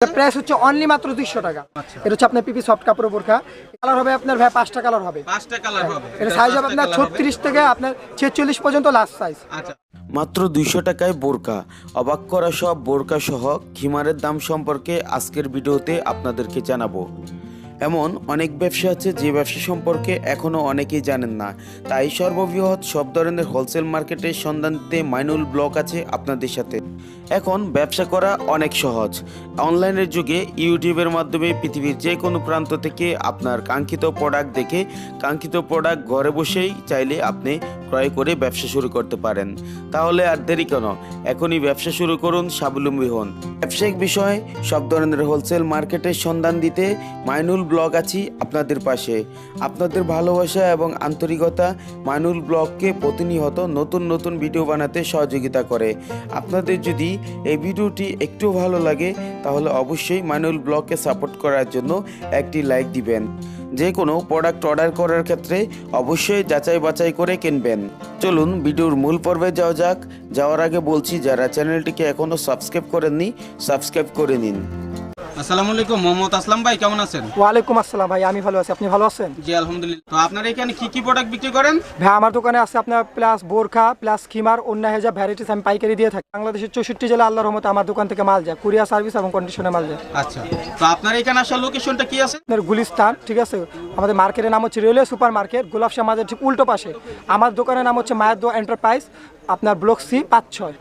Price হচ্ছে only মাত্র দুইশো টাকা। এটা হচ্ছে আপনার পিপি সফট কাপড় বোরখা। কালার হবে আপনার ভাই পাঁচটা কালার হবে। পাঁচটা কালার হবে। এটা সাইজ হবে আপনার ছত্রিশ থেকে আপনার ছেচল্লিশ পর্যন্ত লাস্ট সাইজ আচ্ছা। মাত্র দুইশো টাকায় বোরকা অবাক করা সব বোরকা সহ খিমারের দাম সম্পর্কে আজকের ভিডিওতে আপনাদেরকে জানাব। এমন অনেক ব্যবসা আছে যে ব্যবসা সম্পর্কে এখনও অনেকেই জানেন না। তাই সর্ববৃহৎ সব ধরনের হোলসেল মার্কেটের সন্ধান দিতে মাইনুল ব্লক আছে আপনাদের সাথে। এখন ব্যবসা করা অনেক সহজ। অনলাইনের যুগে ইউটিউবের মাধ্যমে পৃথিবীর যে কোনো প্রান্ত থেকে আপনার কাঙ্ক্ষিত প্রোডাক্ট দেখে কাঙ্ক্ষিত প্রোডাক্ট ঘরে বসেই চাইলে আপনি ক্রয় করে ব্যবসা শুরু করতে পারেন। তাহলে আর দেরি কেন? এখনই ব্যবসা শুরু করুন, স্বাবলম্বী হন। ব্যবসায়িক বিষয়, সব ধরনের হোলসেল মার্কেটের সন্ধান দিতে মাইনুল ব্লগ আছি আপনাদের পাশে। আপনাদের ভালোবাসা এবং আন্তরিকতা মাইনুল ব্লগকে প্রতিনিয়ত নতুন নতুন ভিডিও বানাতে সহযোগিতা করে। আপনাদের যদি এই ভিডিওটি একটু ভালো লাগে, তাহলে অবশ্যই মানুল ব্লগকে সাপোর্ট করার জন্য একটি লাইক দিবেন। যে কোনো প্রোডাক্ট অর্ডার করার ক্ষেত্রে অবশ্যই যাচাই বাছাই করে কিনবেন। চলুন ভিডিওর মূল পর্বে যাওয়া যাক। যাওয়ার আগে বলছি, যারা চ্যানেলটিকে এখনও সাবস্ক্রাইব করেননি, সাবস্ক্রাইব করে নিন। আসসালামু আলাইকুম মোহাম্মদ আসলাম ভাই কেমন আছেন? ওয়ালাইকুম আসসালাম ভাই আমি ভালো আছি আপনি ভালো আছেন? জি আলহামদুলিল্লাহ। তো আপনারা এখানে কি কি প্রোডাক্ট বিক্রি করেন? ভাই আমার দোকানে আছে আপনার প্লাস বোরখা প্লাস খিমার অন্য হেজা ভ্যারাইটিস আমি পাইকারি দিয়ে থাকি। বাংলাদেশের চৌষট্টি জেলা আল্লাহর রহমতে আমার দোকান থেকে মাল যায় কুরিয়ার সার্ভিস এবং কন্ডিশনে মাল যায়। আচ্ছা। তো আপনার এখানে আসার লোকেশনটা কি আছে? আপনার গুলিস্তান ঠিক আছে? আমাদের মার্কেটের নাম হচ্ছে রেলওয়ে সুপার মার্কেট গোলাপ মাঝের ঠিক উল্টো পাশে। আমার দোকানের নাম হচ্ছে মায়াদ্দ এন্টারপ্রাইজ আপনার ব্লক সি পাঁচ ছয়।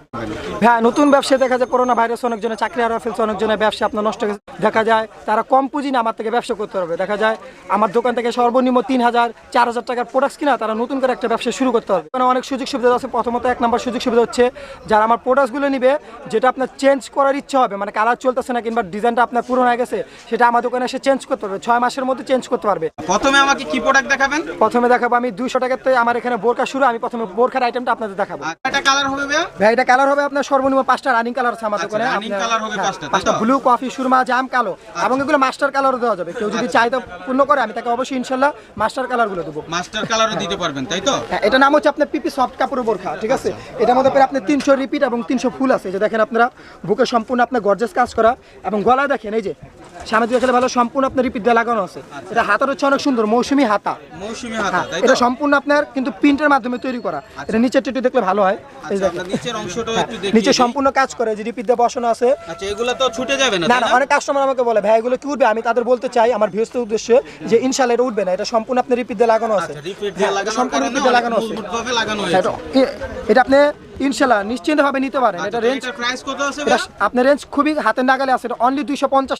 হ্যাঁ নতুন ব্যবসায় দেখা যায় করোনা ভাইরাস অনেকজনের চাকরি হারা ফেলছে অনেকজনের ব্যবসা আপনার নষ্ট হয়ে গেছে। দেখা যায় তারা কম পুঁজি না আমার থেকে ব্যবসা করতে পারবে। দেখা যায় আমার দোকান থেকে সর্বনিম্ন তিন হাজার চার হাজার টাকার প্রোডাক্টস কিনা তারা নতুন করে একটা ব্যবসা শুরু করতে পারবে। অনেক সুযোগ সুবিধা আছে। প্রথমত এক নম্বর সুযোগ সুবিধা হচ্ছে যারা আমার প্রোডাক্টসগুলো নিবে যেটা আপনার চেঞ্জ করার ইচ্ছা হবে মানে কালার চলতেছে না কিংবা ডিজাইনটা আপনার পুরনো হয়ে গেছে সেটা আমার দোকানে এসে চেঞ্জ করতে পারবে। ছয় মাসের মধ্যে চেঞ্জ করতে পারবে। প্রথমে আমাকে কি প্রোডাক্ট দেখাবেন? প্রথমে দেখাবো আমি দুইশো টাকার থেকে আমার এখানে বোরকা শুরু আমি প্রথমে বোরখার আইটেমটা আপনাদের দেখাবো। আর কালার হবে ভাই এটা কালার হবে আপনার সর্বনিম্ন পাঁচটা রানিং কালার আছে আমার আচ্ছা, দোকানে। হবে হ্যাঁ, পাঁচটা, তো? ব্লু কফি সুরমা জাম কালো এবং এগুলো মাস্টার কালারও দেওয়া যাবে। কেউ যদি চাহিদা পূর্ণ করে আমি তাকে অবশ্যই ইনশাল্লাহ মাস্টার কালারগুলো দেবো। মাস্টার কালারও দিতে পারবেন তাই তো? হ্যাঁ এটা নাম হচ্ছে আপনার পিপি সফট কাপড় বোরখা ঠিক আছে? এটার মধ্যে প্রায় আপনার তিনশো রিপিট এবং তিনশো ফুল আছে। যে দেখেন আপনারা বুকে সম্পূর্ণ আপনার গর্জেস কাজ করা এবং গলায় দেখেন এই যে সামনে দিকে ভালো সম্পূর্ণ আপনার রিপিট দিয়ে লাগানো আছে। এটা হাতার হচ্ছে অনেক সুন্দর মৌসুমি হাতা। মৌসুমী হাতা হ্যাঁ এটা সম্পূর্ণ আপনার কিন্তু প্রিন্টের মাধ্যমে তৈরি করা। এটা নিচের টেটু দেখলে ভালো হয়। এই আচ্ছা নিচের অংশটাও হ্যাঁ, একটু দেখি নিচে সম্পূর্ণ কাজ করে যে রিপিট দিয়ে বসানো আছে। আচ্ছা এগুলো তো ছুটে যাবে না না তাই না না? অনেক কাস্টমার আমাকে বলে ভাই এগুলো কি উঠবে? আমি তাদের বলতে চাই আমার ভিউসের উদ্দেশ্যে যে ইনশাল্লাহ এটা উঠবে না এটা সম্পূর্ণ আপনার রিপিট দিয়ে লাগানো আছে। আচ্ছা রিপিট দিয়ে হ্যাঁ, সম্পূর্ণ লাগানো আছে। হ্যাঁ, এটা আপনি ইনশাল্লাহ নিশ্চিন্ত ভাবে নিতে পারেন। এটা রেঞ্জ এটার প্রাইস কত আছে এটা আপনার রেঞ্জ খুবই হাতের নাগালে আছে এটা অনলি দুইশো পঞ্চাশ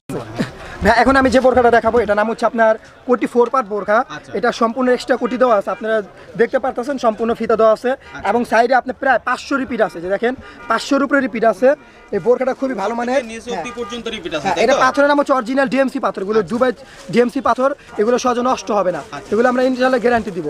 ভাই এখন আমি যে বোরখাটা দেখাবো এটা নাম হচ্ছে আপনার কোটি ফোর পার্ট বোরখা। আচ্ছা। এটা সম্পূর্ণ এক্সট্রা কোটি দেওয়া আছে আপনারা দেখতে পারতেছেন সম্পূর্ণ ফিতা দেওয়া আছে। আচ্ছা। এবং সাইডে আপনার প্রায় পাঁচশো রিপিট আছে যে দেখেন পাঁচশোর উপরে রিপিট আছে। এই বোরখাটা খুবই ভালো নিচে হ্যাঁ। হ্যাঁ, এটা পাথরের নাম হচ্ছে অরিজিনাল ডিএমসি পাথর। এগুলো দুবাই ডিএমসি পাথর এগুলো সহজে নষ্ট হবে না। এগুলো আমরা ইনশাল্লাহ গ্যারান্টি দিব।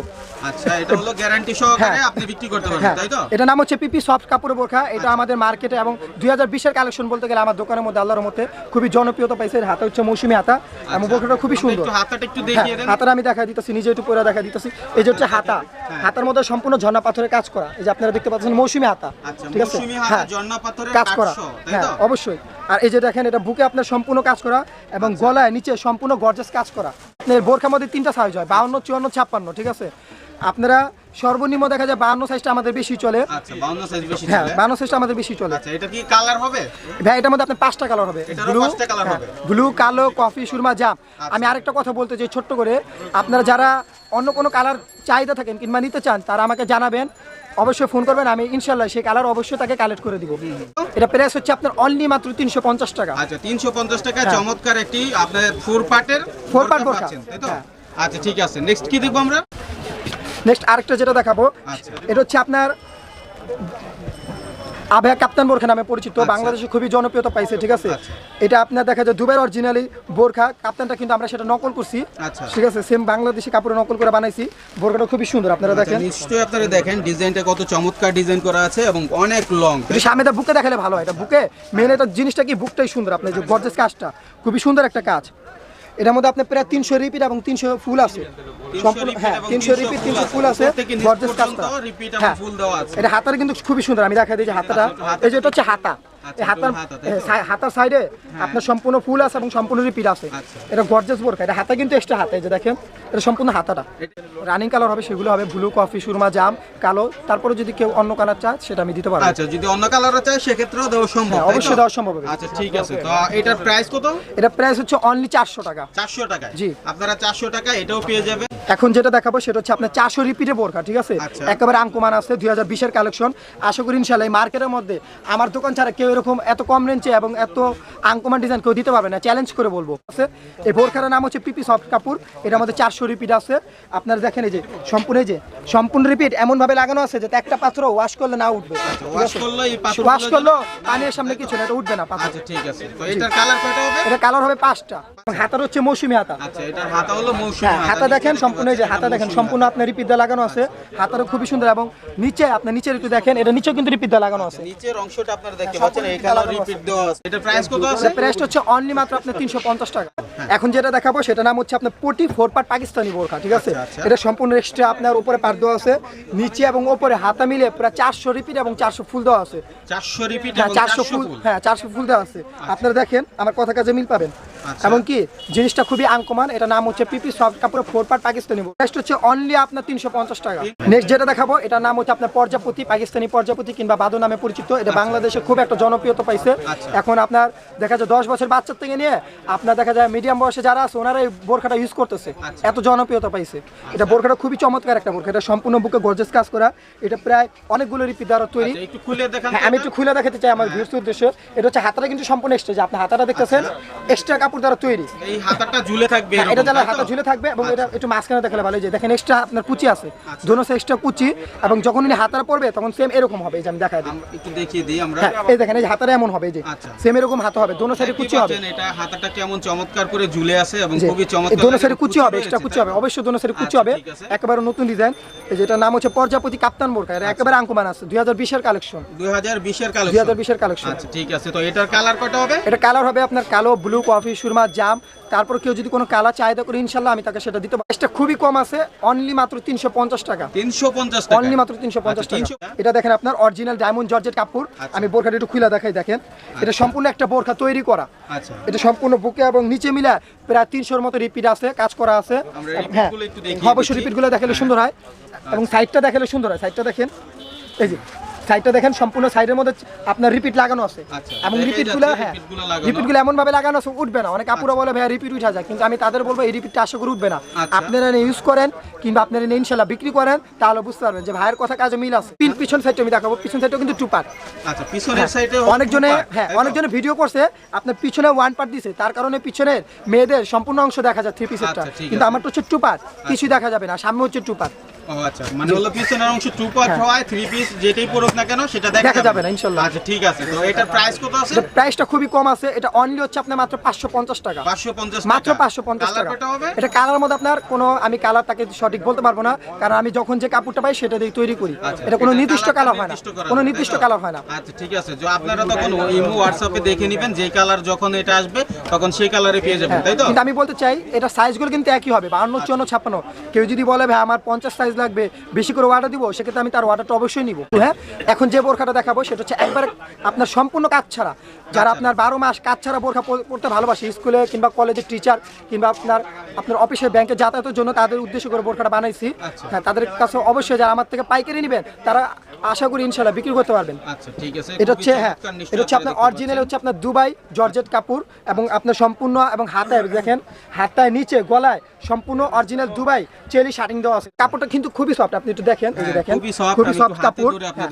আচ্ছা এটা হলো গ্যারান্টি সহকারে হ্যাঁ। আপনি বিক্রি করতে পারবেন তাই তো? এটা নাম হচ্ছে পিপি সফট কাপড় বোরখা। এটা আমাদের মার্কেটে এবং দুই হাজার বিশের কালেকশন বলতে গেলে আমার দোকানের মধ্যে আল্লাহর মধ্যে খুবই জনপ্রিয়তা পাইছে। এর হাতে হচ্ছে মৌসুমি হাতা এবং বোরখাটা খুবই সুন্দর। হাতাটা হ্যাঁ আমি দেখা দিতেছি নিজে একটু পরে দেখা দিতেছি। এই যে হচ্ছে হাতা হাতার মধ্যে সম্পূর্ণ ঝর্ণা পাথরের কাজ করা। এই যে আপনারা দেখতে পাচ্ছেন মৌসুমি হাতা আচ্ছা ঠিক আছে? হ্যাঁ কাজ করা। হ্যাঁ অবশ্যই। আর এই যে দেখেন এটা বুকে আপনার সম্পূর্ণ কাজ করা এবং গলায় নিচে সম্পূর্ণ গর্জাস কাজ করা। আপনার বোরখার মধ্যে তিনটা সাইজ হয় বাউন্ন চুয়ান্ন ছাপ্পান্ন ঠিক আছে? আপনারা সর্বনিম্ন দেখা যায় বাহান্ন সাইজটা আমাদের বেশি চলে। আচ্ছা 52 সাইজ বেশি হ্যাঁ বাহান্ন সাইজটা আমাদের বেশি চলে। আচ্ছা এটা কি কালার হবে? ভাই এটার মধ্যে আপনার পাঁচটা কালার হবে। ব্লু colour হবে। ব্লু কালো কফি সুরমা জাম আমি আরেকটা কথা বলতে চাই ছোট্ট করে। আপনারা যারা অন্য কোনো কালার চাহিদা থাকেন কিংবা নিতে চান তারা আমাকে জানাবেন। অবশ্যই ফোন করবেন আমি ইনশাল্লাহ সেই কালার অবশ্যই তাকে কালেক্ট করে দিব। এটা প্রাইস হচ্ছে আপনার অনলি মাত্র তিনশো পঞ্চাশ টাকা। আচ্ছা 350 টাকা চমৎকার একটি আপনার ফোর পার্টের হ্যাঁ। তো? হ্যাঁ। আচ্ছা ঠিক আছে। নেক্সট কি দেখব আমরা? নেক্সট আরেকটা যেটা দেখাবো আচ্ছা। এটা হচ্ছে আপনার আভয়া কাপ্তান বোরখা নামে পরিচিত বাংলাদেশে খুবই জনপ্রিয়তা পাইছে ঠিক আছে? আচ্ছা। এটা আপনার দেখা যায় অরিজিনালি বোরখা কাপ্তানটা কিন্তু আমরা সেটা নকল করছি আচ্ছা। ঠিক আছে? সেম বাংলাদেশি কাপড়ে নকল করে বানাইছি বোরখাটা খুবই সুন্দর আপনারা দেখেন। আচ্ছা, নিশ্চয়ই আপনারা দেখেন ডিজাইনটা কত চমৎকার ডিজাইন করা আছে এবং অনেক লং সামনেটা বুকে দেখালে ভালো হয় এটা বুকে মেন এটা জিনিসটা কি? বুকটাই সুন্দর আপনার যে গর্জেস কাজটা খুবই সুন্দর একটা কাজ। এটার মধ্যে আপনার প্রায় তিনশো রিপিট এবং তিনশো ফুল আছে। সম্পূর্ণ হ্যাঁ তিনশো 300 রিপিট তিনশো ফুল আছে। উপর থেকে গর্জেস কাজটা। হ্যাঁ। আছে। এটা হাতার কিন্তু খুবই সুন্দর আমি দেখা দিই যে হাতাটা। এই যে এটা হচ্ছে হাতা। হাতার? হ্যাঁ, সা- হাতার সাইডে আপনার সম্পূর্ণ ফুল আছে এবং সম্পূর্ণ রিপিট আছে আচ্ছা। এটা গর্জেস বোরকা এটা হাতা কিন্তু এক্সট্রা হাতে যে দেখেন এটা সম্পূর্ণ হাতাটা। রানিং কালার হবে সেগুলো হবে ব্লু কফি সুরমা জাম কালো। তারপরে যদি কেউ অন্য কালার চায় সেটা আমি দিতে পারব। আচ্ছা যদি অন্য কালারও চাই সেক্ষেত্রেও দেওয়া সম্ভব হ্যাঁ অবশ্যই দেওয়া সম্ভব হবে। আচ্ছা ঠিক আছে। তো এটার প্রাইস কত? এটা প্রাইস হচ্ছে অনলি চারশো টাকা। চারশো টাকায়? জি। আপনারা চারশো টাকা এটাও পেয়ে যাবেন। এখন যেটা দেখাবো সেটা হচ্ছে আপনার চারশো রিপিটে বোরকা ঠিক আছে? আচ্ছা। একেবারে আঙ্কুমান আছে দুই হাজার বিশের কালেকশন আশা করি ইনশাল্লাহ মার্কেটের মধ্যে আমার দোকান ছাড়া কেউ এরকম এত কম রেঞ্জে এবং এত আঙ্কুমান ডিজাইন কেউ দিতে পারবে না চ্যালেঞ্জ করে বলব। আছে? এই বোরখার নাম হচ্ছে পিপি সফট কাপড় এটার মধ্যে চারশো রিপিট আছে। আপনারা দেখেন এই যে সম্পূর্ণ এই যে সম্পূর্ণ রিপিট এমন ভাবে লাগানো আছে যে একটা পাত্র ওয়াশ করলে না উঠবে। ওয়াশ করলে ওয়াশ করল পানির সামনে কিছু না এটা উঠবে না পাথর আচ্ছা ঠিক আছে। তো এটার কালার কয়টা হবে? এটা কালার হবে পাঁচটা। এবং হাতার হচ্ছে মৌসুমি হাতা। আচ্ছা এটার হাতা হলো মৌসুমী হ্যাঁ হাতা দেখেন সম্পূর্ণ এই যে হাতা দেখেন সম্পূর্ণ আপনার রিপিট দিয়ে লাগানো আছে। হাতারও খুবই সুন্দর এবং নিচে আপনার নিচের একটু দেখেন এটা নিচেও কিন্তু রিপিট দিয়ে লাগানো আছে। নিচের অংশটা আপনারা দেখতে হ্যাঁ, পাচ্ছেন এখানে রিপিট দেওয়া আছে। এটার প্রাইস কত আছে? প্রাইসটা হচ্ছে অনলি মাত্র আপনার তিনশো পঞ্চাশ টাকা। হ্যাঁ। এখন যেটা দেখাবো সেটা নাম হচ্ছে আপনার পটি ফোর পার পাকিস্তানি বোরখা ঠিক আছে? আচ্ছা, আচ্ছা। এটা সম্পূর্ণ এক্সট্রা আপনার উপরে পার দেওয়া আছে নিচে এবং উপরে হাতা মিলে প্রায় চারশো রিপিট এবং চারশো ফুল দেওয়া আছে। চারশো রিপিট হ্যাঁ এবং চারশো ফুল হ্যাঁ চারশো ফুল দেওয়া আছে। আপনারা দেখেন আমার কথা কাজে মিল পাবেন। আচ্ছা। এবং কি জিনিসটা খুবই আনকমান এটা নাম হচ্ছে পিপি সফট কাপড় ফোর পার্ট পাকিস্তানি নেক্সট হচ্ছে অনলি আপনার তিনশো পঞ্চাশ টাকা। নেক্সট যেটা দেখাবো এটার নাম হচ্ছে আপনার পর্যাপতি পাকিস্তানি পর্যাপতি কিংবা বাদু নামে পরিচিত। এটা বাংলাদেশে খুব একটা জনপ্রিয়তা পাইছে। আচ্ছা। এখন আপনার দেখা যায় দশ বছর বাচ্চার থেকে নিয়ে আপনার দেখা যায় মিডিয়াম বয়সে যারা আছে ওনারা এই বোরখাটা ইউজ করতেছে। আচ্ছা। এত জনপ্রিয়তা পাইছে। এটা বোরখাটা খুবই চমৎকার একটা বোরখা। এটা সম্পূর্ণ বুকে গর্জেস কাজ করা। এটা প্রায় অনেকগুলো রিপিট দ্বারা তৈরি। আচ্ছা, হ্যাঁ আমি একটু খুলে দেখাতে চাই আমার ভিউস উদ্দেশ্য। এটা হচ্ছে হাতাটা কিন্তু সম্পূর্ণ এক্সট্রা যে আপনি হাতাটা দেখতেছেন এক্সট্রা কাপড় দ্বারা তৈরি। এই হাতাটা ঝুলে থাকবে হ্যাঁ, এটা যারা হাতা ঝুলে থাকবে এবং এটা একটু মাঝখানে দেখালে ভালো যে দেখেন এক্সট্রা আপনার কুচি আছে। আচ্ছা। এক্সট্রা কুচি এবং যখন উনি হাতারা পড়বে তখন সেম এরকম হবে। এই যে আমি দেখাই দিই। একটু দেখিয়ে দিই আমরা হ্যাঁ এই দেখেন এই হাতারা এমন হবে। যে আচ্ছা। সেম এরকম হাতা হবে। দোনো সাইডে কুচি হবে। এটা হাতাটা কেমন চমৎকার করে ঝুলে আছে এবং খুবই চমৎকার দোনো সাইডে কুচি হবে এক্সট্রা কুচি হবে। অবশ্যই দোনো সাইডে কুচি আচ্ছা, হবে। একেবারে নতুন ডিজাইন যেটার নাম হচ্ছে প্রজাপতি কাপ্তান বোরকা এটা একেবারে আঙ্কুমান আছে। দুই হাজার বিশের কালেকশন 2020 এর কালেকশন হাজার বিশের কালেকশন আচ্ছা ঠিক আছে। তো এটার কালার কটা হবে? এটা কালার হবে আপনার কালো ব্লু কফি সুরমা জাম। তারপর কেউ যদি কোনো কালার চাহিদা করে ইনশাল্লাহ আমি তাকে সেটা দিতে পারি এটা খুবই কম আছে অনলি মাত্র তিনশো পঞ্চাশ টাকা। 350 টাকা। অনলি মাত্র তিনশো পঞ্চাশ আচ্ছা, টাকা। এটা দেখেন আপনার অরিজিনাল ডায়মন্ড জর্জেট কাপড়। আচ্ছা। আমি বোরখাটা একটু খুলে দেখাই দেখেন। এটা সম্পূর্ণ একটা বোরখা তৈরি করা। আচ্ছা। এটা সম্পূর্ণ বুকে এবং নিচে মিলে প্রায় তিনশোর মতো রিপিট আছে কাজ করা আছে। হ্যাঁ। অবশ্যই। রিপিটগুলো দেখালে সুন্দর হয়। এবং সাইডটা দেখালে সুন্দর হয়। সাইডটা দেখেন। এই যে সাইডটা দেখেন সম্পূর্ণ সাইডের মধ্যে আপনার রিপিট লাগানো আছে। আচ্ছা, এবং রিপিটগুলো হ্যাঁ রিপিটগুলো এমন ভাবে লাগানো আছে উঠবে না। অনেক কাপুরা বলে ভাই রিপিট উঠা যায়। কিন্তু আমি তাদের বলব এই রিপিটটা আশা করে উঠবে না। আচ্ছা। আপনারা ইউজ করেন কিংবা আপনারা এনে ইনশাল্লাহ বিক্রি করেন তাহলে বুঝতে পারবেন যে ভাইয়ের কথা কাজে মিল আছে। পিন পিছন সাইডটা আমি দেখাবো পিছন সাইডটা কিন্তু টু পার্ট আচ্ছা পিছনের সাইডে অনেকজনে হ্যাঁ অনেকজনে ভিডিও করছে আপনার পিছনে ওয়ান পার্ট দিছে তার কারণে পিছনের মেয়েদের সম্পূর্ণ অংশ দেখা যায় থ্রি পিসেরটা আচ্ছা, কিন্তু। আমারটা হচ্ছে টু পার্ট কিছুই দেখা যাবে না সামনে হচ্ছে টু পার্ট ও আচ্ছা মানে হলো পিছনের অংশ টু পার্ট হ্যাঁ। থ্রি পিস যেটাই পড়ুক না কেন সেটা দেখা দেখা যাবে। না, ইনশাল্লাহ। আচ্ছা ঠিক আছে তো এটার প্রাইস কত আছে? প্রাইসটা খুবই কম আছে এটা অনলি হচ্ছে আপনার মাত্র পাঁচশো পঞ্চাশ টাকা। 550 টাকা। পাঁচশো পঞ্চাশ কালার টাকা। এটা কালার মধ্যে আপনার কোনো আমি কালারটাকে সঠিক বলতে পারব না কারণ আমি যখন যে কাপড়টা পাই সেটা দিয়ে তৈরি করি। আচ্ছা, এটা কোনো নির্দিষ্ট কালার হয় না। কোনো নির্দিষ্ট কালার হয় না। আচ্ছা ঠিক আছে যে আপনারা তখন ইমো হোয়াটসঅ্যাপে দেখে নেবেন যে কালার যখন এটা আসবে তখন সেই কালারে পেয়ে যাবেন হ্যাঁ, তাই তো? কিন্তু আমি বলতে চাই এটা সাইজগুলো কিন্তু একই হবে বাহান্ন চুয়ান্ন ছাপ্পান্ন। কেউ যদি বলে ভাই আমার পঞ্চাশ সাইজ লাগবে বেশি করে অর্ডার দিব সেক্ষেত্রে আমি তার অর্ডারটা অবশ্যই নিব। হ্যাঁ এখন যে বোরখাটা দেখাবো সেটা হচ্ছে একবারে আপনার সম্পূর্ণ কাজ ছাড়া। যারা আপনার বারো মাস কাজ ছাড়া বোরখা পরতে ভালোবাসে স্কুলে কিংবা কলেজের টিচার কিংবা আপনার আপনার অফিসের ব্যাংকে যাতায়াতের জন্য তাদের উদ্দেশ্য করে বোরখাটা বানাইছি। আচ্ছা। হ্যাঁ তাদের কাছে অবশ্যই যারা আমার থেকে পাইকারি নেবেন তারা আশা করি ইনশাল্লাহ বিক্রি করতে পারবেন। আচ্ছা এটা হচ্ছে হ্যাঁ এটা হচ্ছে আপনার অরিজিনাল হচ্ছে আপনার দুবাই জর্জেট কাপড় এবং আপনার সম্পূর্ণ এবং হাতায় দেখেন হাতায় নিচে গলায় সম্পূর্ণ অরিজিনাল দুবাই চেলি শার্টিং দেওয়া আছে। কাপড়টা কিন্তু খুবই সফট আপনি একটু দেখেন এই যে হ্যাঁ, দেখেন খুবই সফট কাপড়। হ্যাঁ।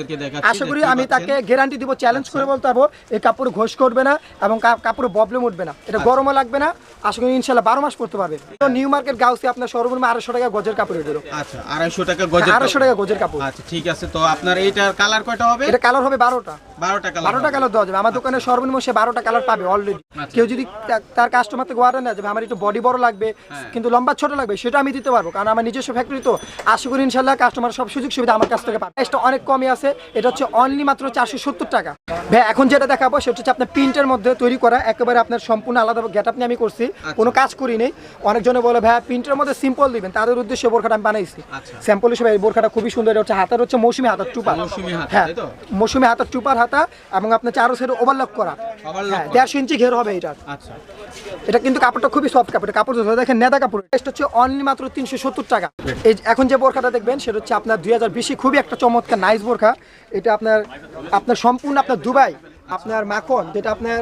আশা করি আমি তাকে গ্যারান্টি দিব চ্যালেঞ্জ করে বলতে পারব এই কাপড় ঘোষ করবে না এবং কাপড়ে প্রবলেম উঠবে না। এটা আচ্ছা। গরমও লাগবে না আশা করি ইনশাল্লাহ বারো মাস পড়তে পারবে। তো নিউ মার্কেট গাউসি আপনার সর্বনিম্ন আড়াইশো টাকা গজের কাপড় এগুলো। আচ্ছা আড়াইশো টাকা গজের আড়াইশো টাকা গজের কাপড়। আচ্ছা ঠিক আছে তো আপনার এইটার কালার কয়টা হবে? এটা কালার হবে বারোটা। বারোটা কালার দেওয়া যাবে। আমার দোকানে সর্বনিম্ন সে বারোটা কালার পাবে অলরেডি আচ্ছা। কেউ যদি তার কাস্টমার থেকে অর্ডার নেয় যাবে আমার একটু বডি বড় লাগবে হ্যাঁ। কিন্তু লম্বা ছোট লাগবে সেটা আমি দিতে পারব। কারণ আমার নিজস্ব ফ্যাক্টরি তো। আশা করি ইনশাল্লাহ কাস্টমার সব সুযোগ সুবিধা আমার কাছ থেকে পাবে। এটা অনেক কমই আছে। এটা হচ্ছে অনলি মাত্র চারশো সত্তর টাকা। ভাই এখন যেটা দেখাবো সেটা হচ্ছে আপনার প্রিন্টের মধ্যে তৈরি করা একেবারে আপনার সম্পূর্ণ আলাদা গেট আপনি আমি করছি। আচ্ছা। কোনো কাজ করি নেই। অনেকজনে বলে ভাই প্রিন্টের মধ্যে সিম্পল দিবেন। তাদের উদ্দেশ্যে বোরখাটা আমি বানাইছি। আচ্ছা। স্যাম্পল হিসেবে এই বোরখাটা খুবই সুন্দর। এটা হচ্ছে হাতের হচ্ছে মৌসুমি হাতের টুপার মৌসুমী হ্যাঁ। মৌসুমি হাতের টুপার হাতা এবং আপনার চারো সাইড ওভারলক করা। হ্যাঁ করা। দেড়শো ইঞ্চি ঘের হবে এটা। আচ্ছা। এটা কিন্তু কাপড়টা খুবই সফট কাপড় কাপড় দেখেন নেদা কাপড়। এটা হচ্ছে অনলি মাত্র তিনশো সত্তর টাকা। এই এখন যে বোরখাটা দেখবেন সেটা হচ্ছে আপনার দুই হাজার বিশে খুবই একটা চমৎকার নাইস বোরখা। এটা আপনার আপনার সম্পূর্ণ আপনার দুবাই আপনার মাখন যেটা আপনার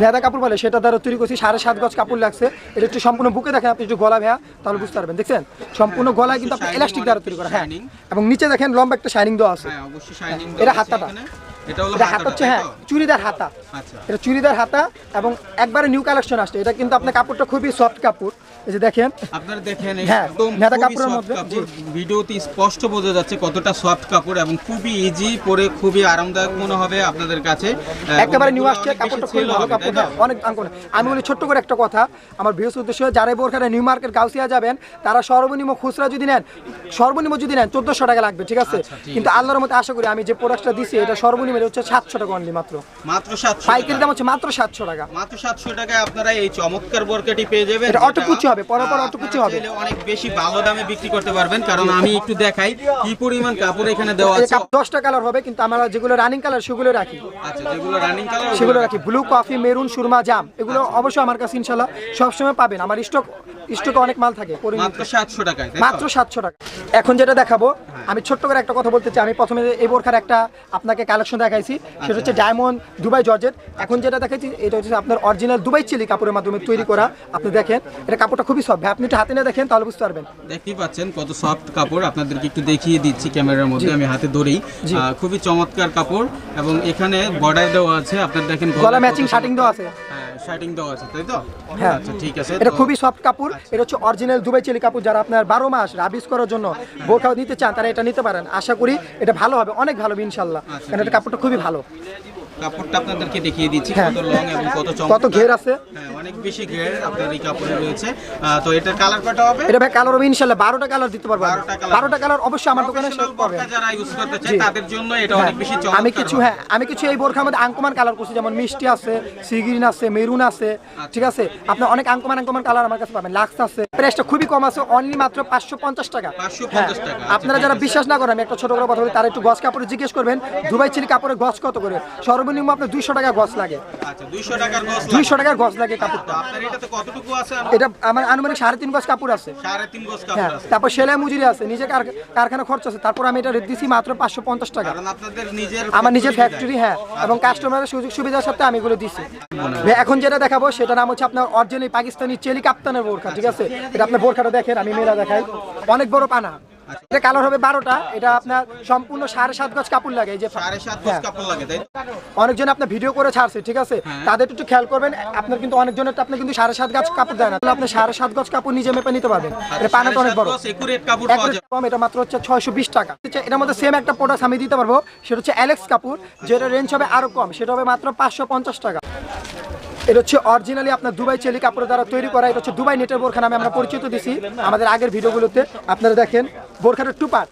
নেদা কাপড় বলে সেটা দ্বারা তৈরি করছি সাড়ে সাত গজ কাপড় লাগছে। এটা একটু সম্পূর্ণ বুকে দেখেন আপনি একটু গলা ভেয়া তাহলে বুঝতে পারবেন দেখছেন? সম্পূর্ণ গলায় কিন্তু আপনি ইলাস্টিক দ্বারা তৈরি করা হ্যাঁ। এবং নিচে দেখেন লম্বা একটা শাইনিং দেওয়া আছে। হ্যাঁ শাইনিং এটা হাতাটা। এটা হাত হচ্ছে হ্যাঁ চুড়িদার হাতা। আচ্ছা। এটা চুড়িদার হাতা এবং একবারে নিউ কালেকশন আসছে। এটা কিন্তু আপনার কাপড়টা খুবই সফট কাপড়। এই যে দেখেন। আপনারা দেখেন হ্যাঁ, একদম নেতা কাপড়ের মধ্যে, ভিডিওতে স্পষ্ট বোঝা যাচ্ছে কতটা সফট কাপড় এবং খুবই ইজি পরে খুবই আরামদায়ক মনে হবে আপনাদের কাছে। একেবারে নিউ আসছে কাপড়টা খুবই ভালো? হ্যাঁ, অনেক আমি বলি ছোট্ট করে একটা কথা আমার বৃহস্পতি উদ্দেশ্য যারা বোরখাটা নিউ মার্কেট গাউসিয়া যাবেন তারা সর্বনিম্ন খুচরা যদি নেন সর্বনিম্ন যদি নেন চোদ্দশো টাকা লাগবে ঠিক আছে? আচ্ছা, কিন্তু আল্লাহর মধ্যে আশা করি আমি যে প্রোডাক্টটা দিছি এটা সর্বনিম্ন হচ্ছে সাতশো টাকা অনলি মাত্র। মাত্র সাতশো পাইকারি দাম হচ্ছে মাত্র সাতশো টাকা। মাত্র সাতশো টাকায় আপনারা এই চমৎকার বোরকাটি পেয়ে যাবেন। এটা অটো কুচি হবে, পরপর অত আপনারা হবে। অনেক বেশি ভালো দামে বিক্রি করতে পারবেন কারণ আমি একটু দেখাই কি পরিমাণ কাপড় এখানে দেওয়া আছে। দশটা কালার হবে কিন্তু আমরা যেগুলো রানিং কালার সেগুলো রাখি। আচ্ছা যেগুলো রানিং কালার সেগুলো রাখি। ব্লু কফি মেরুন সুরমা জাম এগুলো অবশ্যই আমার কাছে ইনশাআল্লাহ সবসময় পাবেন। আমার স্টক স্টকে অনেক মাল থাকে মাত্র সাতশো টাকায় মাত্র সাতশো টাকা। এখন যেটা দেখাবো আমি ছোট্ট করে একটা কথা বলতে চাই। আমি প্রথমে এই বোরখার একটা আপনাকে কালেকশন দেখাইছি। সেটা হচ্ছে ডায়মন্ড দুবাই জর্জেট এখন যেটা দেখাইছি এটা হচ্ছে আপনার অরিজিনাল দুবাই চিলি কাপড়ের মাধ্যমে তৈরি করা। আপনি দেখেন এটা কাপড়টা খুবই সব আপনি একটু হাতে নিয়ে দেখেন তাহলে বুঝতে পারবেন। দেখতেই পাচ্ছেন কত সফট কাপড়। আপনাদেরকে একটু দেখিয়ে দিচ্ছি ক্যামেরার মধ্যে আমি হাতে ধরেই। খুবই চমৎকার কাপড় এবং এখানে বর্ডার দেওয়া আছে। আপনার দেখেন গলা ম্যাচিং শার্টিং দেওয়া আছে। হ্যাঁ শার্টিং দেওয়া আছে তাই তো? হ্যাঁ। আচ্ছা ঠিক আছে। এটা খুবই সফট কাপড়। এটা হচ্ছে অরিজিনাল দুবাই চিলি কাপড়। যারা আপনার বারো মাস রাবিস করার জন্য বোরখাও নিতে চান তারা এটা নিতে পারেন। আশা করি এটা ভালো হবে অনেক ভালো হবে ইনশাল্লাহ। আচ্ছা, কারণ এটা কাপড়টা খুবই ভালো। কাপড়টা আপনাদেরকে দেখিয়ে দিচ্ছি হ্যাঁ। কত লং এবং কত চমৎকার। কত ঘের আছে? হ্যাঁ অনেক বেশি ঘের আপনার এই কাপড়ে রয়েছে। তো এটার কালার কটা হবে? এটা ভাই কালার হবে ইনশাল্লাহ বারোটা কালার দিতে পারব আমি। 12টা colour। বারোটা কালার অবশ্যই আমার দোকানে পাবেন। বোরকা যারা ইউজ করতে চায় তাদের জন্য এটা হ্যাঁ, অনেক বেশি চমৎকার আমি কিছু হ্যাঁ আমি কিছু এই বোরখার মধ্যে আঙ্কমান কালার করছি যেমন মিষ্টি আছে সিগ্রিন আছে মেরুন আছে আচ্ছা। ঠিক আছে? আপনি অনেক আঙ্কমান আঙ্কমান কালার আমার কাছে পাবেন। লাক্স আছে। প্রাইসটা খুবই কম আছে অনলি মাত্র পাঁচশো পঞ্চাশ টাকা। 550 হ্যাঁ, টাকা। আপনারা আচ্ছা, যারা বিশ্বাস না করেন আমি একটা ছোট করে কথা বলি তারা একটু গছ কাপড়ে জিজ্ঞেস করবেন দুবাই চিলি কাপড়ের গছ কত করে? সর্বনিম্ন আপনার দুইশো টাকা গছ লাগে। আচ্ছা 200 টাকার গজ দুইশো টাকার গছ লাগে কাপড়টা। এটা আমার আনুমানিক সাড়ে তিন গছ কাপড় আছে। হ্যাঁ তারপর সেলাই মজুরি আছে নিজে কারখানা খরচ আছে। তারপর আমি এটা দিছি মাত্র পাঁচশো পঞ্চাশ টাকা। আমার নিজের ফ্যাক্টরি হ্যাঁ এবং কাস্টমারের সুযোগ সুবিধার সাথে আমি এগুলো দিচ্ছি এখন যেটা দেখাবো সেটা নাম হচ্ছে আপনার অরিজিনাল পাকিস্তানি চেলি কাপ্তানের বোরখা ঠিক আছে? এটা আপনার বোরখাটা দেখেন আমি মেলা দেখাই। অনেক বড় পানা। এটা কালার হবে বারোটা এটা আপনার সম্পূর্ণ সাড়ে সাত গজ কাপড় লাগে যে হ্যাঁ। কাপড়? অনেকজন আপনার ভিডিও করে ছাড়ছে ঠিক আছে হ্যাঁ। তাদের একটু খেয়াল করবেন আপনার কিন্তু অনেকজনের আপনি কিন্তু সাড়ে সাত গজ কাপড় দেয় না তাহলে আপনি সাড়ে সাত গজ কাপড় নিজে মেপে নিতে পারবেন এটা পানাটা অনেক বড় কাপড়। কম, এটা মাত্র হচ্ছে ছয়শো বিশ টাকা হচ্ছে এটার মধ্যে সেম একটা প্রোডাক্ট আমি দিতে পারব সেটা হচ্ছে অ্যালেক্স কাপুর যেটা রেঞ্জ হবে আরও কম সেটা হবে মাত্র পাঁচশো পঞ্চাশ টাকা এটা হচ্ছে অরিজিনালি আপনার দুবাই চেলি কাপড়ের দ্বারা তৈরি করা এটা হচ্ছে দুবাই নেটের বোরখা নামে আমরা পরিচিত দিছি। আমাদের আগের ভিডিওগুলোতে আপনারা দেখেন বোরখাটা টুপার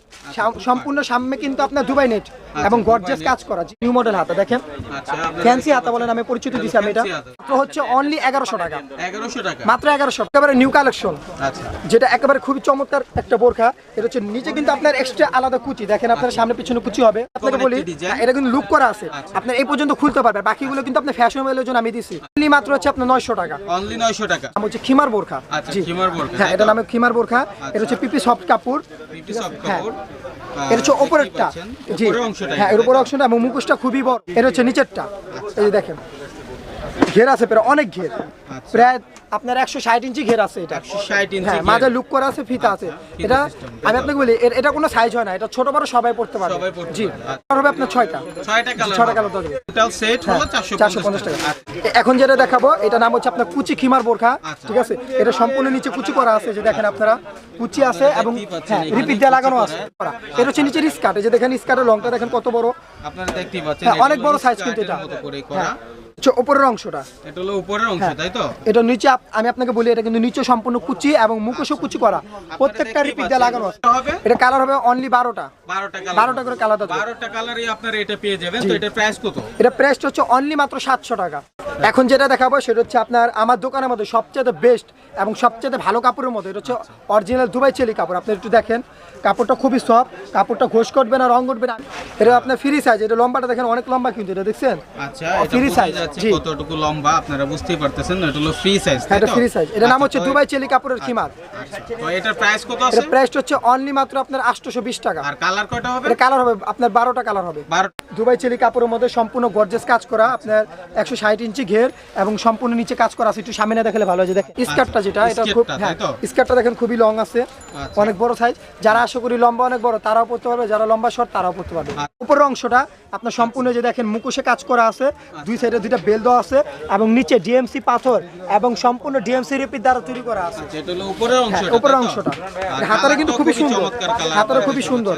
সম্পূর্ণ সামনে কিন্তু আপনার দুবাই নেট এবং গর্জেস কাজ করা নিউ মডেল হাতা দেখেন। আচ্ছা ফ্যান্সি হাতা বলে নামে পরিচিত দিছি আমি এটা। মাত্র হচ্ছে অনলি এগারোশো টাকা। 1100 টাকা। মাত্র এগারোশো একেবারে নিউ কালেকশন আচ্ছা। যেটা একেবারে খুবই চমৎকার একটা বোরখা এটা হচ্ছে নিচে কিন্তু আপনার এক্সট্রা আলাদা কুচি দেখেন আপনার সামনে পিছনে কুচি হবে। আপনাকে বলি এটা কিন্তু লুক করা আছে। আচ্ছা। আপনার এই পর্যন্ত খুলতে পারবে বাকিগুলো কিন্তু আপনার ফ্যাশনেবলের জন্য আমি দিছি। Only মাত্র হচ্ছে আপনার নয়শো টাকা। অনলি 900 টাকা। হচ্ছে খিমার বোরখা। আচ্ছা, খিমার বোরখা, হ্যাঁ এটা নামে খিমার বোরখা। এটা হচ্ছে পিপি সফট কাপড়। পিপি সফট হ্যাঁ। কাপড়। এটা হচ্ছে জি। হ্যাঁ এর অংশটা এবং মুখোশটা খুবই বড়। এর হচ্ছে নিচেরটা। এই দেখেন। ঘের আছে প্রায় অনেক ঘের। আচ্ছা। প্রায় আপনার একশো ষাট ইঞ্চি ঘের আছে এটা। 160 ইঞ্চি হ্যাঁ মাঝে লুক করা আছে ফিতা আছে। এটা আমি আপনাকে বলি এটা কোনো সাইজ হয় না এটা ছোট বড় সবাই পড়তে পারে জি। আচ্ছা। আর হবে আপনার ছয়টা। ছয়টা কালার ছয়টা কালার দেওয়া টোটাল সেট হলো চারশো 450 পঞ্চাশ টাকা। এখন যেটা দেখাবো এটা নাম হচ্ছে আপনার কুচি খিমার বোরখা আচ্ছা। ঠিক আছে? এটা সম্পূর্ণ নিচে কুচি করা আছে যে দেখেন আপনারা কুচি আছে এবং দেখতেই হ্যাঁ রিপিট দিয়ে লাগানো আছে। এটা হচ্ছে নিচের স্কার্ট যে দেখেন স্কার্টের লংটা দেখেন কত বড়। আপনারা দেখতেই পাচ্ছেন হ্যাঁ, অনেক বড় সাইজ কিন্তু এটা। উপরের অংশটা। এটা হলো উপরের অংশ হ্যাঁ। তাই তো? এটা নিচে আমি আপনাকে বলি এটা কিন্তু নিচে সম্পূর্ণ কুচি এবং মুখোশও কুচি করা। প্রত্যেকটা রিপিট দিয়ে লাগানো হবে? এটা কালার হবে অনলি কালার করে কালার কালারই আপনার এটা পেয়ে যাবেন তো এটার প্রাইস কত? এটা প্রাইসটা হচ্ছে অনলি মাত্র সাতশো টাকা। এখন যেটা দেখাবো সেটা হচ্ছে আপনার আমার দোকানের মধ্যে সবচেয়ে বেস্ট এবং সবচেয়ে ভালো কাপড়ের মধ্যে এটা হচ্ছে অরিজিনাল দুবাই চেলি কাপড় আপনি একটু দেখেন। কাপড়টা খুবই সফট কাপড়টা ঘোষ করবে না রং উঠবে না। এটা আপনার ফ্রি সাইজ এটা লম্বাটা দেখেন অনেক লম্বা কিন্তু এটা দেখছেন? আচ্ছা ও, এটা free বোঝা size, যাচ্ছে জি। কতটুকু লম্বা আপনারা বুঝতেই পারতেছেন এটা হলো ফ্রি সাইজ হ্যাঁ এটা ফ্রি সাইজ এটা নাম হচ্ছে দুবাই চেলি কাপড়ের খিমার। তো এটার প্রাইস কত আছে? এটা প্রাইসটা হচ্ছে অনলি মাত্র আপনার আটশোশো বিশ টাকা। আর কালার কয়টা হবে? এটা কালার হবে আপনার বারোটা কালার হবে। বারো দুবাই চেলি কাপড়ের মধ্যে সম্পূর্ণ গর্জেস কাজ করা আপনার একশো ষাট ইঞ্চি ঘের এবং সম্পূর্ণ নিচে কাজ করা আছে। একটু সামনে দেখলে ভালো হয়েছে দেখেন স্কার্টটা যেটা এটা খুব হ্যাঁ? স্কার্টটা দেখেন খুবই লং আছে আচ্ছা। অনেক বড় সাইজ যারা আশা করি লম্বা অনেক বড় তারাও পড়তে পারবে যারা লম্বা শর্ট তারাও পড়তে পারবে। আচ্ছা। উপরের অংশটা আপনার সম্পূর্ণ যে দেখেন মুখোশে কাজ করা আছে দুই সাইডে দুইটা বেল দেওয়া আছে এবং নিচে ডিএমসি পাথর এবং সম্পূর্ণ ডিএমসি রিপিট দ্বারা তৈরি করা আছে। উপরের হ্যাঁ, অংশটা আর কিন্তু খুবই সুন্দর। আপনারা খুবই সুন্দর।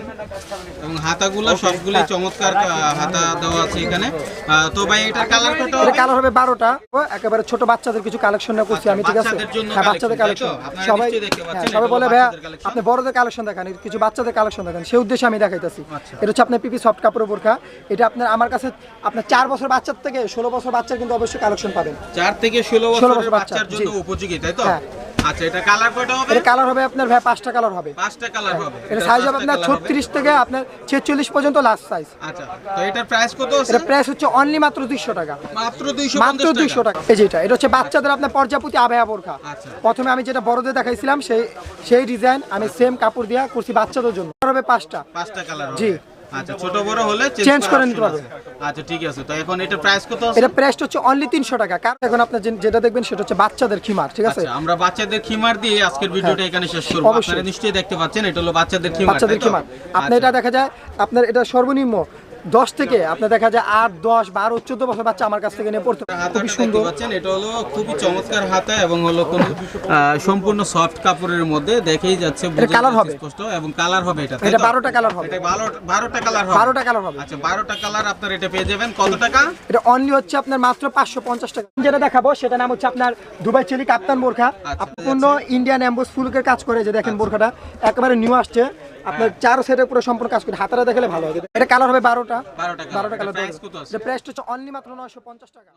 এবং হাতাগুলো সবগুলি চমৎকার হাতা দেওয়া আছে এখানে। তো ভাই এটার কালার কত কালার হবে বারোটা। একেবারে ছোট বাচ্চাদের কিছু কালেকশন না করছি আমি ঠিক আছে? বাচ্চাদের হ্যাঁ বাচ্চাদের কালেকশন? আপনারা সবাই হ্যাঁ, সবাই বলে collection। আপনি বড়দের কালেকশন দেখান কিছু বাচ্চাদের কালেকশন দেখান। সেই উদ্দেশ্যে আমি দেখাইতেছি। আচ্ছা। এটা হচ্ছে আপনার পিপি সফট কাপড়ের বোরখা। এটা আপনার আমার কাছে আপনার চার বছর বাচ্চার থেকে ষোলো বছর বাচ্চার কিন্তু অবশ্যই কালেকশন পাবেন। চার থেকে ষোলো 16 বছর বাচ্চার জন্য উপযোগী তাই তো? হ্যাঁ। আচ্ছা এটা কালার কয়টা হবে? এটা কালার হবে আপনার ভাই পাঁচটা কালার হবে। পাঁচটা কালার হবে। এটা সাইজ হবে আপনার colour হবে। ছত্রিশ থেকে আপনার ছেচল্লিশ পর্যন্ত লাস্ট সাইজ আচ্ছা তো এটার প্রাইস কত আছে? এটা প্রাইস হচ্ছে অনলি মাত্র দুইশো টাকা। মাত্র মাত্র দুইশো টাকা। এই যেটা এটা হচ্ছে বাচ্চাদের আপনার পর্যাপতি আবেয়া বোরখা। আচ্ছা। প্রথমে আমি যেটা বড়দের দেখাইছিলাম সেই সেই ডিজাইন আমি সেম কাপড় দিয়া করছি বাচ্চাদের জন্য। হবে পাঁচটা। পাঁচটা কালার জি। আচ্ছা ছোট বড় হলে চেঞ্জ করে নিতে পারবে। আচ্ছা ঠিক আছে। তো এখন এটা প্রাইস কত আছে? এটা প্রাইসটা হচ্ছে অনলি তিনশো টাকা। কারণ এখন আপনার যেটা দেখবেন সেটা হচ্ছে বাচ্চাদের খিমার ঠিক আছে? আচ্ছা আমরা বাচ্চাদের খিমার দিয়ে আজকের ভিডিওটা এখানে শেষ করব। আপনারা নিশ্চয়ই দেখতে পাচ্ছেন এটা হলো বাচ্চাদের খিমার বাচ্চাদের খিমার। আপনার আচ্ছা। এটা দেখা যায় আপনার এটা সর্বনিম্ন দশ থেকে আপনার দেখা যায় আট দশ বারো চোদ্দ বছর বাচ্চা আমার কাছ থেকে নিয়ে পড়তে। খুবই সুন্দর। পাচ্ছেন এটা হলো খুবই চমৎকার হাতা এবং হলো কোন সম্পূর্ণ সফট কাপড়ের মধ্যে দেখেই যাচ্ছে colour হবে। স্পষ্ট এবং কালার হবে এটা এটা? বারোটা কালার হবে। এটা বারো- বারোটা কালার হবে। বারোটা কালার হবে। আচ্ছা বারোটা কালার আপনার এটা পেয়ে যাবেন। কত টাকা? এটা অনলি হচ্ছে আপনার মাত্র পাঁচশো পঞ্চাশ টাকা। যেটা দেখাবো সেটা নাম হচ্ছে আপনার দুবাই চেলি কাপ্তান বোরখা। আচ্ছা, সম্পূর্ণ ইন্ডিয়ান অ্যাম্বোস ফুলকের কাজ করে যে দেখেন বোরখাটা। একেবারে নিউ আসছে। আপনার চার সেটের পুরো সম্পূর্ণ কাজ করে। হাতারা দেখলে ভালো হবে এটা কালার হবে বারোটা। বারোটা কালার প্রাইস কত আছে? প্রাইসটা হচ্ছে অনলি মাত্র নয়শো পঞ্চাশ টাকা।